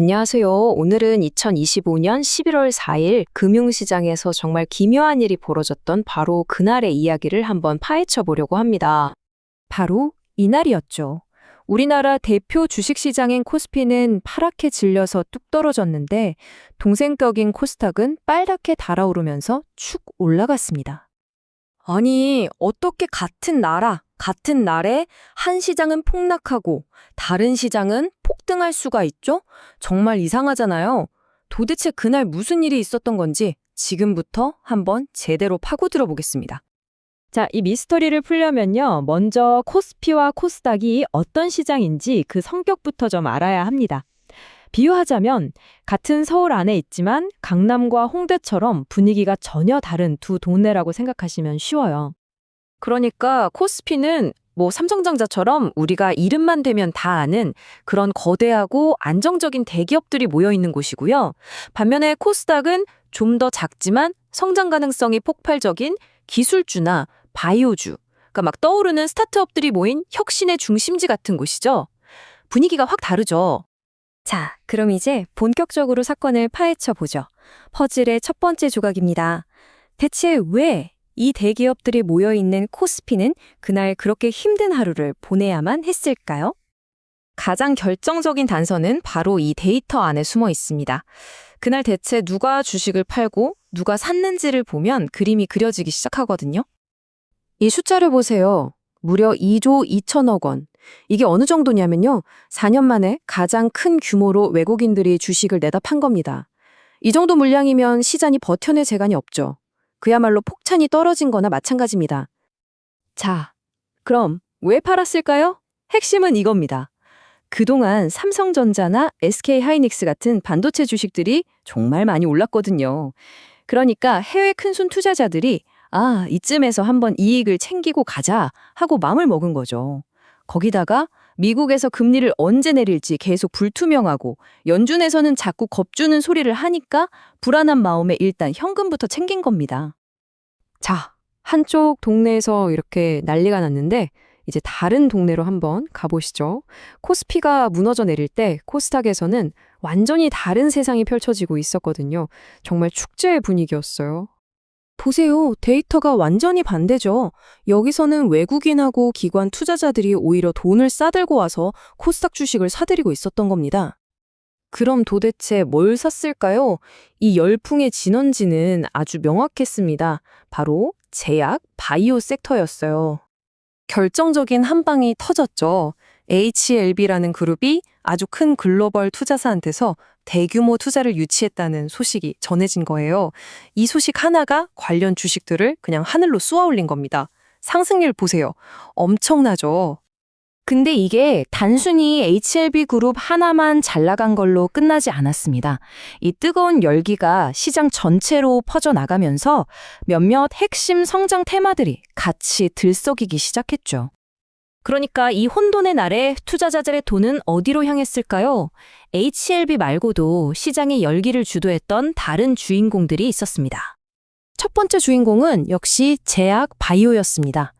안녕하세요. 오늘은 2025년 11월 4일 금융시장에서 정말 기묘한 일이 벌어졌던 바로 그날의 이야기를 한번 파헤쳐 보려고 합니다. 바로 이날이었죠. 우리나라 대표 주식시장인 코스피는 파랗게 질려서 뚝 떨어졌는데 동생격인 코스닥은 빨갛게 달아오르면서 축 올라갔습니다. 아니, 어떻게 같은 나라, 같은 날에 한 시장은 폭락하고 다른 시장은 폭등할 수가 있죠? 정말 이상하잖아요. 도대체 그날 무슨 일이 있었던 건지 지금부터 한번 제대로 파고들어 보겠습니다. 자, 이 미스터리를 풀려면요. 먼저 코스피와 코스닥이 어떤 시장인지 그 성격부터 좀 알아야 합니다. 비유하자면 같은 서울 안에 있지만 강남과 홍대처럼 분위기가 전혀 다른 두 동네라고 생각하시면 쉬워요. 그러니까 코스피는 뭐 삼성전자처럼 우리가 이름만 대면 다 아는 그런 거대하고 안정적인 대기업들이 모여 있는 곳이고요. 반면에 코스닥은 좀 더 작지만 성장 가능성이 폭발적인 기술주나 바이오주, 그러니까 막 떠오르는 스타트업들이 모인 혁신의 중심지 같은 곳이죠. 분위기가 확 다르죠. 자, 그럼 이제 본격적으로 사건을 파헤쳐 보죠. 퍼즐의 첫 번째 조각입니다. 대체 왜 이 대기업들이 모여 있는 코스피는 그날 그렇게 힘든 하루를 보내야만 했을까요? 가장 결정적인 단서는 바로 이 데이터 안에 숨어 있습니다. 그날 대체 누가 주식을 팔고 누가 샀는지를 보면 그림이 그려지기 시작하거든요. 이 숫자를 보세요. 무려 2조 2천억 원. 이게 어느 정도냐면요. 4년 만에 가장 큰 규모로 외국인들이 주식을 내다 판 겁니다. 이 정도 물량이면 시장이 버텨낼 재간이 없죠. 그야말로 폭탄이 떨어진 거나 마찬가지입니다. 자, 그럼 왜 팔았을까요? 핵심은 이겁니다. 그동안 삼성전자나 SK하이닉스 같은 반도체 주식들이 정말 많이 올랐거든요. 그러니까 해외 큰손 투자자들이 아, 이쯤에서 한번 이익을 챙기고 가자 하고 마음을 먹은 거죠. 거기다가 미국에서 금리를 언제 내릴지 계속 불투명하고 연준에서는 자꾸 겁주는 소리를 하니까 불안한 마음에 일단 현금부터 챙긴 겁니다. 자, 한쪽 동네에서 이렇게 난리가 났는데 이제 다른 동네로 한번 가보시죠. 코스피가 무너져 내릴 때 코스닥에서는 완전히 다른 세상이 펼쳐지고 있었거든요. 정말 축제의 분위기였어요. 보세요. 데이터가 완전히 반대죠. 여기서는 외국인하고 기관 투자자들이 오히려 돈을 싸들고 와서 코스닥 주식을 사들이고 있었던 겁니다. 그럼 도대체 뭘 샀을까요? 이 열풍의 진원지는 아주 명확했습니다. 바로 제약, 바이오 섹터였어요. 결정적인 한 방이 터졌죠. HLB라는 그룹이 아주 큰 글로벌 투자사한테서 대규모 투자를 유치했다는 소식이 전해진 거예요. 이 소식 하나가 관련 주식들을 그냥 하늘로 쏘아 올린 겁니다. 상승률 보세요. 엄청나죠? 근데 이게 단순히 HLB 그룹 하나만 잘 나간 걸로 끝나지 않았습니다. 이 뜨거운 열기가 시장 전체로 퍼져나가면서 몇몇 핵심 성장 테마들이 같이 들썩이기 시작했죠. 그러니까 이 혼돈의 날에 투자자들의 돈은 어디로 향했을까요? HLB 말고도 시장의 열기를 주도했던 다른 주인공들이 있었습니다. 첫 번째 주인공은 역시 제약 바이오였습니다.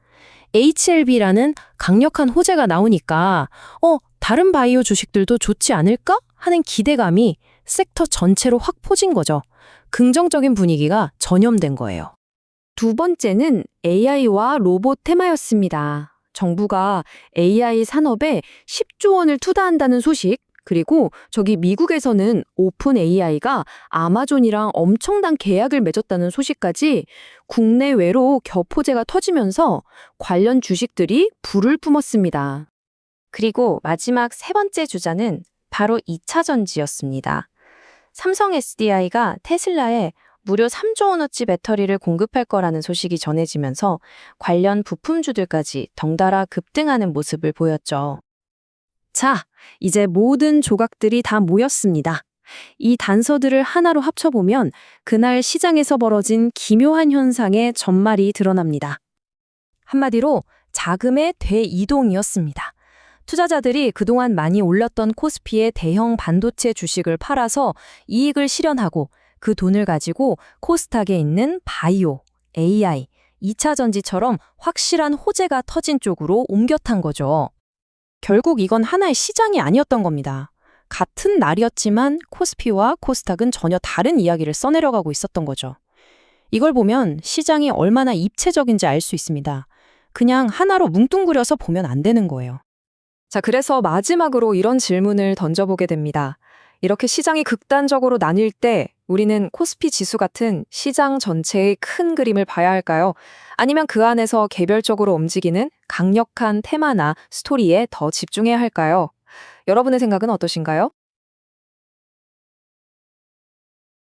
HLB라는 강력한 호재가 나오니까 어, 다른 바이오 주식들도 좋지 않을까 하는 기대감이 섹터 전체로 확 퍼진 거죠. 긍정적인 분위기가 전염된 거예요. 두 번째는 AI와 로봇 테마였습니다. 정부가 AI 산업에 10조 원을 투자한다는 소식, 그리고 저기 미국에서는 오픈 AI가 아마존이랑 엄청난 계약을 맺었다는 소식까지 국내외로 겹호재가 터지면서 관련 주식들이 불을 뿜었습니다. 그리고 마지막 세 번째 주자는 바로 2차 전지였습니다. 삼성 SDI가 테슬라에 무려 3조 원어치 배터리를 공급할 거라는 소식이 전해지면서 관련 부품주들까지 덩달아 급등하는 모습을 보였죠. 자, 이제 모든 조각들이 다 모였습니다. 이 단서들을 하나로 합쳐보면 그날 시장에서 벌어진 기묘한 현상의 전말이 드러납니다. 한마디로 자금의 대이동이었습니다. 투자자들이 그동안 많이 올렸던 코스피의 대형 반도체 주식을 팔아서 이익을 실현하고 그 돈을 가지고 코스닥에 있는 바이오, AI, 2차 전지처럼 확실한 호재가 터진 쪽으로 옮겨 탄 거죠. 결국 이건 하나의 시장이 아니었던 겁니다. 같은 날이었지만 코스피와 코스닥은 전혀 다른 이야기를 써내려가고 있었던 거죠. 이걸 보면 시장이 얼마나 입체적인지 알 수 있습니다. 그냥 하나로 뭉뚱그려서 보면 안 되는 거예요. 자, 그래서 마지막으로 이런 질문을 던져보게 됩니다. 이렇게 시장이 극단적으로 나뉠 때 우리는 코스피 지수 같은 시장 전체의 큰 그림을 봐야 할까요? 아니면 그 안에서 개별적으로 움직이는 강력한 테마나 스토리에 더 집중해야 할까요? 여러분의 생각은 어떠신가요?